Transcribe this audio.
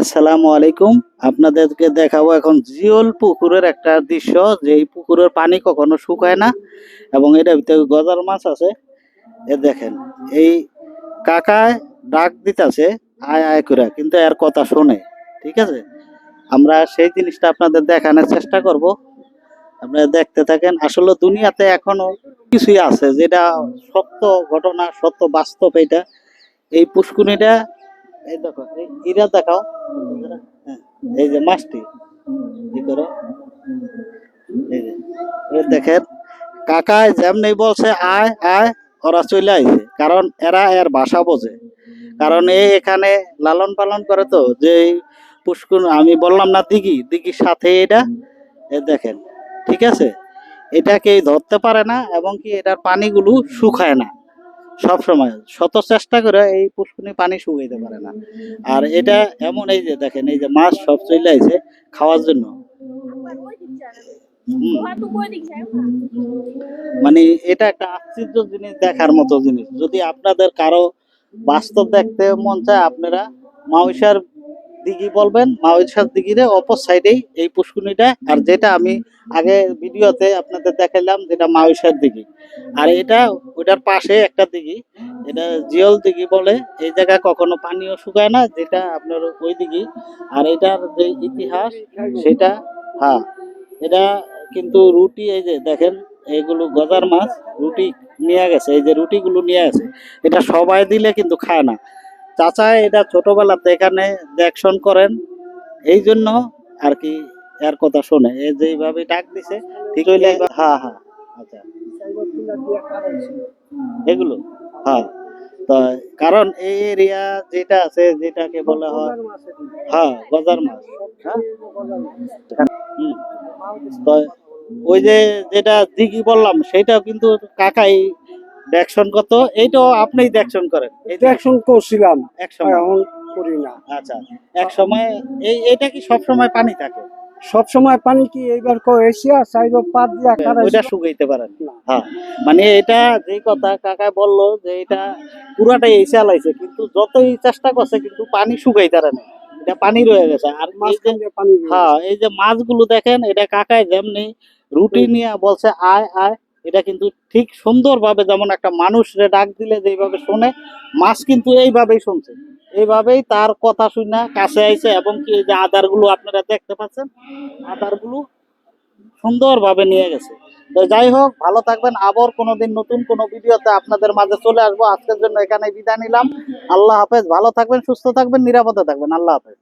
আসসালামু আলাইকুম। আপনাদেরকে দেখাবো এখন জিওল পুকুরের একটা দৃশ্য যে এই পুকুরের পানি কখনো শুকায় না এবং এটার ভিতরে গজার মাছ আছে। এ দেখেন, এই কাকায় ডাক দিতেছে, আয় আয় করে, কিন্তু এর কথা শোনে, ঠিক আছে? আমরা সেই জিনিসটা আপনাদের দেখানোর চেষ্টা করব। আপনারা দেখতে থাকেন, আসলে দুনিয়াতে এখনও কিছুই আছে যেটা সত্য ঘটনা, সত্য বাস্তব এটা। এই পুষ্কুনিটা এই দেখো ইরা দেখাও। এই যে মাছটি, কি করো? দেখেন কাকায় যেমনি বলছে, আয় আয়, ওরা চলে আইছে। কারণ এরা এর ভাষা বোঝে। কারণ এই এখানে লালন পালন করে তো, যে পুষ্কুন আমি বললাম না দিঘি, দিঘির সাথে এটা, এ দেখেন, ঠিক আছে? এটা কেউ ধরতে পারে না, এবং কি এটার পানিগুলো শুকায় না। সব সময় শত চেষ্টা করে এই পুষ্কুনি পানি শুকাইতে পারে না। আর এটা এমন এই যে দেখেন, এই যে মাছ সব চলে খাওয়ার জন্য। মানে এটা একটা আশ্চর্য জিনিস দেখার মতো জিনিস। যদি আপনাদের কারও বাস্তব দেখতে মন চায়, আপনারা মাউসার দিঘি বলবেন মাউসার দিঘিরে অপর সাইডেই এই পুষ্কুনিটা আর যেটা আমি আগে ভিডিওতে আপনাদের দেখাইলাম, যেটা মাউসার দিঘি। আর এটা ওটার পাশে একটা দিঘি। এটা জিওল দিঘি বলে। এই জায়গায় কখনো পানিও শুকায় না, যেটা আপনার ওই দিঘি। আর এটার যে ইতিহাস, সেটা হ্যাঁ এটা কিন্তু রুটি, এই যে দেখেন, এইগুলো গজার মাছ, রুটি নিয়ে গেছে। এই যে রুটিগুলো নিয়ে গেছে। এটা সবাই দিলে কিন্তু খায় না। চাচা এটা ছোটবেলাতে এখানে দেখশন করেন এই জন্য আর কি এর কথা শোনে। এই যেভাবে ডাক দিছে, ঠিক হইলে হ্যাঁ হ্যাঁ আচ্ছা। এগুলো হ্যাঁ তো কারণ এই এরিয়া যেটা আছে, যেটাকে বলা হয় হ্যাঁ গজার মাছ হ্যাঁ। তো ওই যে যেটা দিঘি বললাম, সেটাও কিন্তু কাকাই দেখশন কত? এইটাও আপনিই দেখশন করেন। দেখশন করছিলাম। এক সময়। এখন করি না। আচ্ছা এক সময় এই এটা কি সব সময় পানি থাকে? সব সময় পানি কি এইবার এসিয়া সাইড পাত দিয়া কাটা ওইটা শুকাইতে পারেন। হ্যাঁ মানে এটা যে কথা কাকা বলল যে এটা পুরাটাই এই চালাইছে কিন্তু যতই চেষ্টা করছে কিন্তু পানি শুকাইতে পারে না। এটা পানি রয়ে গেছে। আর হ্যাঁ এই যে মাছগুলো দেখেন এটা কাকায় যেমনি রুটি নিয়ে বলছে আয় আয়। এটা কিন্তু ঠিক সুন্দরভাবে যেমন একটা মানুষরে ডাক দিলে যেভাবে শোনে, মাছ কিন্তু এইভাবেই শুনছে। এইভাবেই তার কথা শুনে কাছে আইছে এবং কি এই যে আদারগুলো আপনারা দেখতে পাচ্ছেন, আদারগুলো সুন্দরভাবে নিয়ে গেছে। তো যাই হোক, ভালো থাকবেন। আবার কোনোদিন নতুন কোনো ভিডিওতে আপনাদের মাঝে চলে আসব। আজকের জন্য এখানে বিদায় নিলাম। আল্লাহ হাফেজ। ভালো থাকবেন, সুস্থ থাকবেন, নিরাপদে থাকবেন। আল্লাহ হাফেজ।